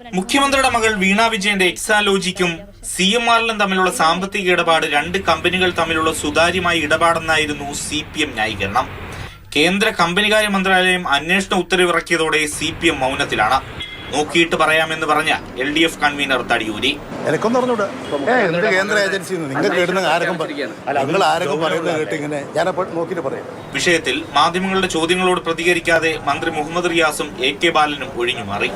മുഖ്യമന്ത്രിയുടെ മകൾ വീണ വിജയന്റെ എക്സാലോജിക്കും സി എം ആറിലും തമ്മിലുള്ള സാമ്പത്തിക ഇടപാട് രണ്ട് കമ്പനികൾ തമ്മിലുള്ള സുതാര്യമായ ഇടപാടെന്നായിരുന്നു സി പി എം ന്യായീകരണം. കേന്ദ്ര കമ്പനികാര്യ മന്ത്രാലയം അന്വേഷണ ഉത്തരവിറക്കിയതോടെ സി പി എം മൗനത്തിലാണ്. നോക്കിയിട്ട് പറയാമെന്ന് പറഞ്ഞ എൽ ഡി എഫ് കൺവീനർ തടിയൂരി. എനക്കൊന്നും അറിഞ്ഞൂടാ ഏ എന്ത് കേന്ദ്ര ഏജൻസി നിങ്ങൾ കേടുന്ന ആരൊക്കെ നിങ്ങൾ ആരൊക്കെ പറയുന്നത് കേട്ട് ഇങ്ങനെ ഞാൻ നോക്കിയിട്ട് പറയാം. വിഷയത്തിൽ മാധ്യമങ്ങളുടെ ചോദ്യങ്ങളോട് പ്രതികരിക്കാതെ മന്ത്രി മുഹമ്മദ് റിയാസും എ കെ ബാലനും ഒഴിഞ്ഞു മാറി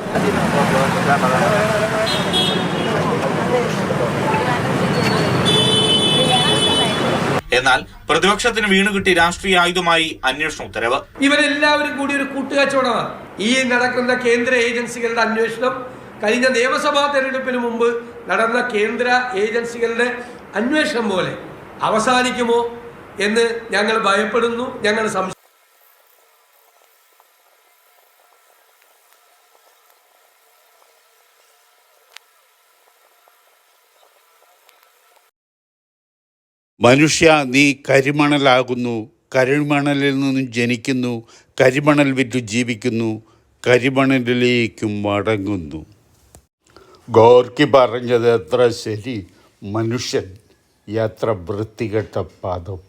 എന്നാൽ പ്രതിപക്ഷത്തിന് വീണുകിട്ടി രാഷ്ട്രീയ ആയുധമായി അന്വേഷണ ഉത്തരവ്. ഇവരെല്ലാവരും കൂടി ഒരു കൂട്ടുകച്ചവടമാണ്. ഈ നടക്കുന്ന കേന്ദ്ര ഏജൻസികളുടെ അന്വേഷണം കഴിഞ്ഞ നിയമസഭാ തെരഞ്ഞെടുപ്പിന് മുമ്പ് നടന്ന കേന്ദ്ര ഏജൻസികളുടെ അന്വേഷണം പോലെ അവസാനിക്കുമോ എന്ന് ഞങ്ങൾ ഭയപ്പെടുന്നു. ഞങ്ങൾ സംശയം മനുഷ്യ നീ കരിമണലാകുന്നു. കരിമണലിൽ നിന്നും ജനിക്കുന്നു. കരിമണൽ വിറ്റു ജീവിക്കുന്നു. കരിമണലിലേക്കും മടങ്ങുന്നു. ഗോർക്കി പറഞ്ഞത് എത്ര ശരി. മനുഷ്യൻ എത്ര വൃത്തികെട്ട പാദം.